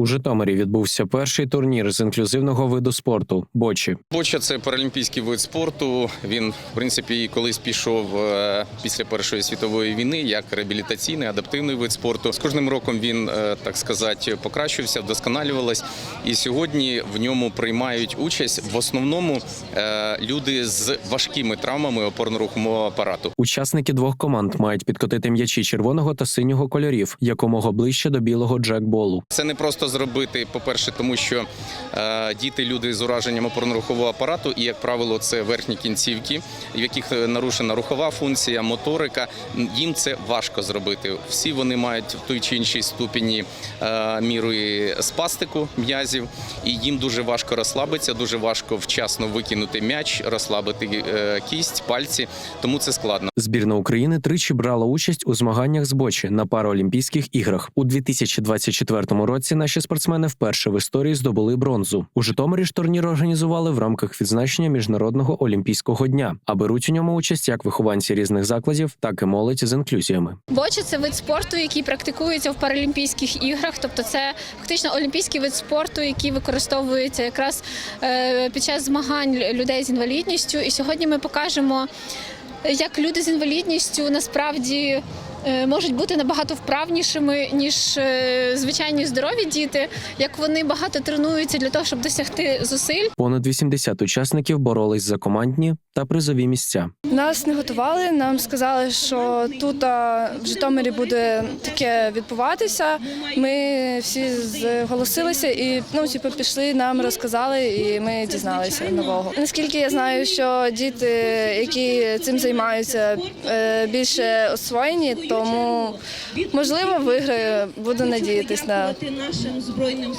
У Житомирі відбувся перший турнір з інклюзивного виду спорту бочі. Боча це паралімпійський вид спорту. Він, в принципі, колись пішов е, після Першої світової війни як реабілітаційний, адаптивний вид спорту. З кожним роком він, е, так сказати, покращився, вдосконалювалась. І сьогодні в ньому приймають участь в основному е, люди з важкими травмами опорно-рухомого апарату. Учасники двох команд мають підкотити м'ячі червоного та синього кольорів якомога ближче до білого джекболу. Це не просто зробити, по-перше, тому що е, діти люди з ураженням опорно-рухового апарату, і, як правило, це верхні кінцівки, в яких е, нарушена рухова функція, моторика. Їм це важко зробити. Всі вони мають в той чи іншій ступені е, міри спастику м'язів, і їм дуже важко розслабитися, дуже важко вчасно викинути м'яч, розслабити кість, пальці. Тому це складно. Збірна України тричі брала участь у змаганнях з бочі на Паралімпійських іграх. У 2024 році наші спортсмени вперше в історії здобули бронзу. У Житомирі ж турнір організували в рамках відзначення міжнародного олімпійського дня, а беруть у ньому участь як вихованці різних закладів, так і молодь з інклюзіями. Боча це вид спорту, який практикується в Паралімпійських іграх. Тобто, це фактично олімпійський вид спорту, який використовується якраз е, під час змагань людей з інвалідністю. І сьогодні ми покажемо, як люди з інвалідністю насправді. Е, Можуть бути набагато вправнішими ніж е, звичайні здорові діти, як вони багато тренуються для того, щоб досягти зусиль. Понад 80 учасників боролись за командні та призові місця. Нас не готували. Нам сказали, що тут в Житомирі буде таке відбуватися. Ми всі зголосилися і ну, типу, пішли, нам розказали, і ми дізналися нового. Наскільки я знаю, що діти, які цим займаються, е, більше освоєні, тому можливо виграю. Буду надіятись на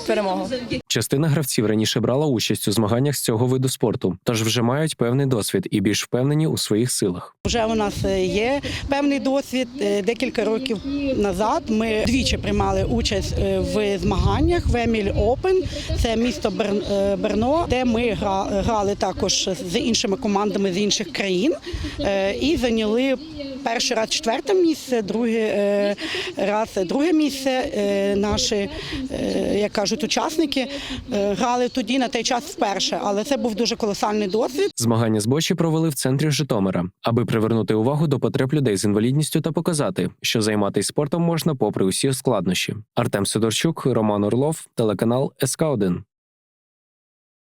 перемогу. Частина гравців раніше брала участь у змаганнях з цього виду спорту, тож вже мають певний досвід і більш впевнені у своїх силах. Вже у нас е, є певний досвід. Е, Декілька років назад ми двічі приймали участь е, в змаганнях в Еміль Опен. Це місто Бер- Берно, де ми грали також з іншими командами з інших країн і зайняли перший раз четверте місце, другий раз друге місце. Наші, як кажуть, учасники грали тоді на той час вперше, але це був дуже колосальний досвід. Змагання з бочі провели в центрі Житомира, аби привернути увагу до потреб людей з інвалідністю та показати, що займатися спортом можна попри усі складнощі. Артем Сидорчук, Роман Орлов, телеканал СК 1